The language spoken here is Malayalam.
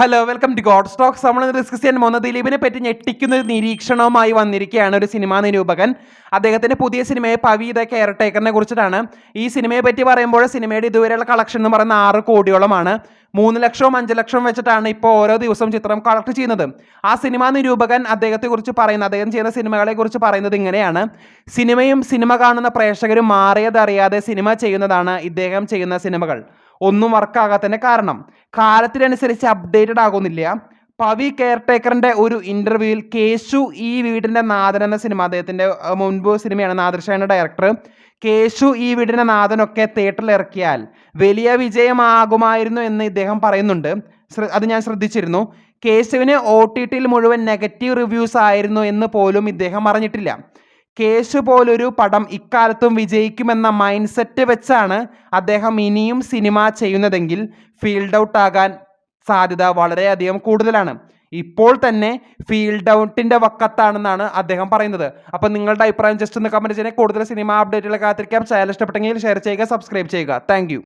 Hello welcome to god stocks നമ്മൾ ഡിസ്കസ് ചെയ്യാൻ പോകുന്ന ദിലീപിനെ പറ്റി ഞെട്ടിക്കുന്ന ഒരു നിരീക്ഷണവുമായി വന്നിരിക്കുകയാണ് ഒരു സിനിമാ നിരൂപകൻ. അദ്ദേഹത്തിന്റെ പുതിയ സിനിമയെ പവി ദ കെയർ ടേക്കറിനെ കുറിച്ചിട്ടാണ്. ഈ സിനിമയെ പറ്റി പറയുമ്പോൾ സിനിമയുടെ ഇതുവരെയുള്ള കളക്ഷൻ എന്ന് പറയുന്ന ആറ് കോടിയോളമാണ്. മൂന്ന് ലക്ഷവും അഞ്ച് ലക്ഷവും വെച്ചിട്ടാണ് ഇപ്പോൾ ഓരോ ദിവസവും ചിത്രം കളക്ട് ചെയ്യുന്നത്. ആ സിനിമാ നിരൂപകൻ അദ്ദേഹത്തെക്കുറിച്ച് പറയുന്ന അദ്ദേഹം ചെയ്യുന്ന സിനിമകളെ കുറിച്ച് പറയുന്നത് ഇങ്ങനെയാണ്. സിനിമയും സിനിമ കാണുന്ന പ്രേക്ഷകരും മാറിയതറിയാതെ സിനിമ ചെയ്യുന്നതാണ് ഇദ്ദേഹം ചെയ്യുന്ന സിനിമകൾ. ഒന്നും വർക്കാകാത്തതിന്റെ കാരണം. കാലത്തിനനുസരിച്ച് അപ്ഡേറ്റഡ് ആകുന്നില്ല. പവി കെയർ ടേക്കറിന്റെ ഒരു ഇന്റർവ്യൂവിൽ കേശു ഈ വീടിന്റെ നാഥൻ എന്ന സിനിമ അദ്ദേഹത്തിന്റെ മുൻപ് സിനിമയാണ് നാദൃശയുടെ ഡയറക്ടർ കേശു ഈ വീടിന്റെ നാഥനൊക്കെ തിയേറ്ററിൽ ഇറക്കിയാൽ വലിയ വിജയമാകുമായിരുന്നു എന്ന് ഇദ്ദേഹം പറയുന്നുണ്ട്. അത് ഞാൻ ശ്രദ്ധിച്ചിരുന്നു. കേശുവിന് ഒ ടി ടിയിൽ മുഴുവൻ നെഗറ്റീവ് റിവ്യൂസ് ആയിരുന്നു എന്ന് പോലും ഇദ്ദേഹം അറിഞ്ഞിട്ടില്ല. കേശു പോലൊരു പടം ഇക്കാലത്തും വിജയിക്കുമെന്ന മൈൻഡ് സെറ്റ് വെച്ചാണ് അദ്ദേഹം ഇനിയും സിനിമ ചെയ്യുന്നതെങ്കിൽ ഫീൽഡ് ഔട്ട് ആകാൻ സാധ്യത വളരെയധികം കൂടുതലാണ്. ഇപ്പോൾ തന്നെ ഫീൽഡ് ഔട്ടിന്റെ വക്കത്താണെന്നാണ് അദ്ദേഹം പറയുന്നത്. അപ്പോൾ നിങ്ങളുടെ അഭിപ്രായം ജസ്റ്റ് ഒന്ന് കമന്റ് ചെയ്യണേ. കൂടുതൽ സിനിമ അപ്ഡേറ്റുകൾ കാത്തിരിക്കാം. ചാനൽ ഇഷ്ടപ്പെട്ടെങ്കിൽ ഷെയർ ചെയ്യുക സബ്സ്ക്രൈബ് ചെയ്യുക. താങ്ക്